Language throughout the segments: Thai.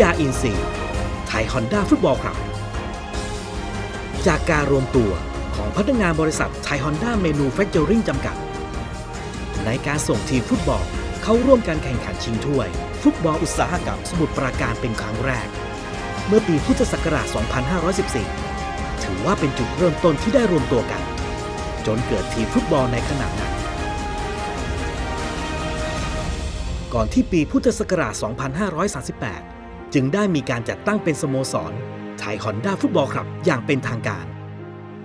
ยาอินซีย์ไทยฮอนด้าฟุตบอลคลับ จากการรวมตัวของพนักงานบริษัทไทยฮอนด้าเมนูแฟคเจอริงจำกัด ในการส่งทีมฟุตบอลเข้าร่วมการแข่งขันชิงถ้วย ฟุตบอลอุตสาหกรรมสมุทรปราการเป็นครั้งแรก เมื่อปีพุทธศักราช 2514 ถือว่าเป็นจุดเริ่มต้นที่ได้รวมตัวกัน จนเกิดทีมฟุตบอลในขณะนั้น ก่อนที่ปีพุทธศักราช 2538 จึงได้มีการจัดตั้งเป็นสโมสรไทยฮอนด้าฟุตบอลคลับอย่างเป็นทางการ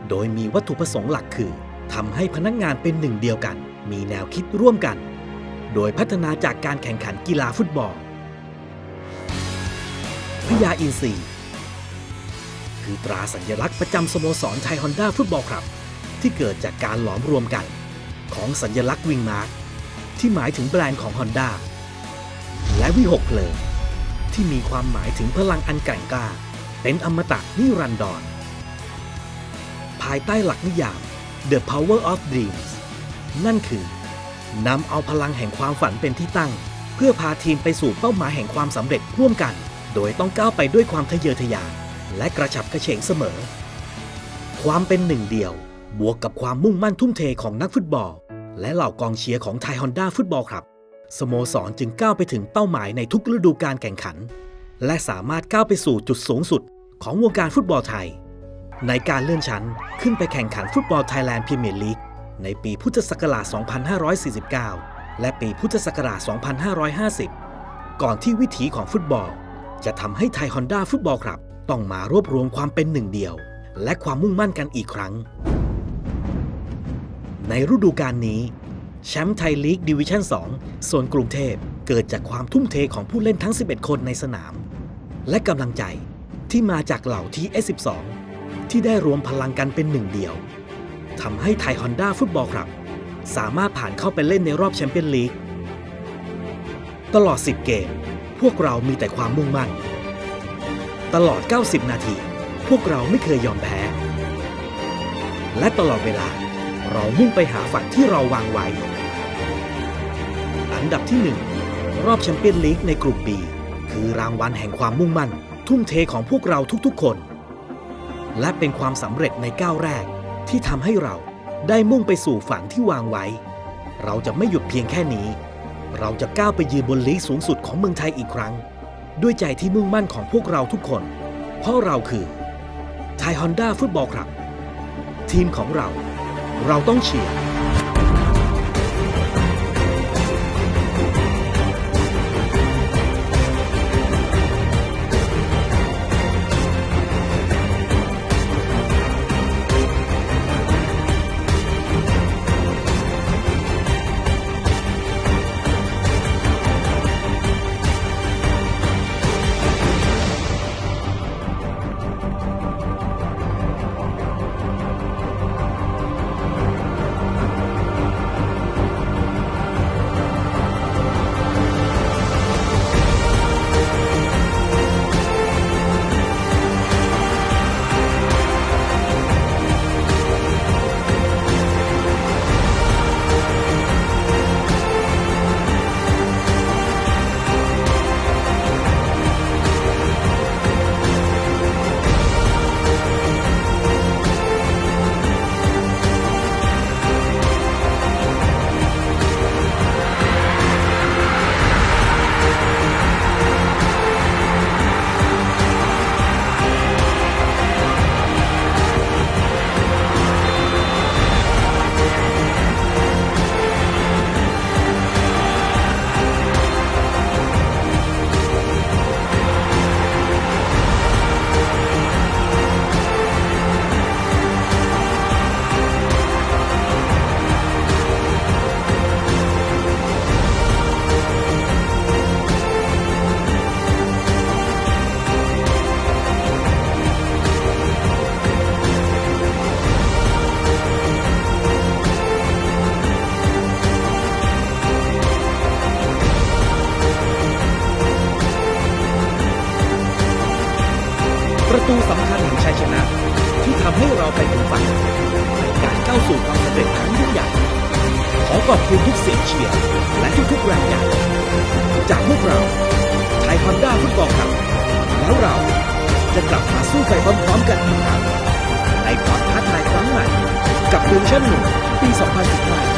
โดยมีวัตถุประสงค์หลักคือทำให้พนักงานเป็นหนึ่งเดียวกัน มีแนวคิดร่วมกัน โดยพัฒนาจากการแข่งขันกีฬาฟุตบอลพยาอินทรีคือตราสัญลักษณ์ประจำสโมสรไทยฮอนด้าฟุตบอลคลับ ที่เกิดจากการหลอมรวมกัน ของสัญลักษณ์วิงมาร์คที่หมายถึงแบรนด์ของ Honda และวิหกเพลิง ที่มีความหมายถึงพลังอันแกร่งกล้า เป็นอมตะนิรันดร ภายใต้หลักนิยาม The Power of Dreams นั่นคือนำเอาพลังแห่งความฝันเป็นที่ตั้ง เพื่อพาทีมไปสู่เป้าหมายแห่งความสำเร็จร่วมกัน โดยต้องก้าวไปด้วยความทะเยอทะยาน และกระฉับกระเฉงเสมอ ความเป็นหนึ่งเดียว บวกกับความมุ่งมั่นทุ่มเทของนักฟุตบอล และเหล่ากองเชียร์ของไทยฮอนด้าฟุตบอลครับ สโมสรจึงก้าวไปถึงเป้าหมายในทุกฤดูกาลแข่งขัน และสามารถก้าวไปสู่จุดสูงสุดของวงการฟุตบอลไทย ในการเลื่อนชั้นขึ้นไปแข่งขันฟุตบอลไทยแลนด์พรีเมียร์ลีกในปีพุทธศักราช 2549 และปีพุทธศักราช 2550 ก่อนที่วิถีของฟุตบอล จะทำให้ไทยฮอนด้าฟุตบอลครับ ต้องมารวบรวมความเป็นหนึ่งเดียว และความมุ่งมั่นกันอีกครั้ง ในฤดูกาลนี้ แชมป์ไทยลีกดิวิชั่น2โซนกรุงเทพเกิดจากความทุ่มเทของผู้เล่นทั้ง 11 คนในสนาม และกำลังใจที่มาจากเหล่าที่ S12 ที่ได้รวมพลังกันเป็นหนึ่งเดียวทำให้ไทยฮอนด้าฟุตบอลครับ สามารถผ่านเข้าไปเล่นในรอบแชมเปี้ยนลีกตลอด 10 เกม พวกเรามีแต่ความมุ่งมั่น ตลอด 90 นาที พวกเราไม่เคยยอมแพ้ และตลอดเวลา เรามุ่งไปหาฝันที่เราวางไว้ อันดับที่ 1 รอบแชมเปี้ยนลีกในกลุ่ม B คือรางวัลแห่งความมุ่งมั่น ทุ่มเทของพวกเราทุกๆคน และเป็นความสำเร็จในก้าวแรกที่ทำให้เราได้มุ่งไปสู่ฝันที่วางไว้ เราจะไม่หยุดเพียงแค่นี้ เราจะก้าวไปยืนบนลีกสูงสุดของเมืองไทยอีกครั้ง ด้วยใจที่มุ่งมั่นของพวกเราทุกคน เพราะเราคือไทยฮอนด้าฟุตบอลครับ ทีมของเรา เราต้องเชียร์ ประตูสำคัญแห่งชัยชนะ ที่ทำให้เราไปถึงฝันในการก้าวสู่ความสำเร็จครั้งยิ่งใหญ่ขอขอบคุณทุกเสียงเชียร์และทุกๆแรงใจจากพวกเราไทยยฮอนด้าฟุตบอลครับแล้วเราจะกลับมาสู้ไปพร้อมๆกันอีกครั้งในความท้าทายครั้งใหม่กับดิวชั่นหนึ่งปี 2015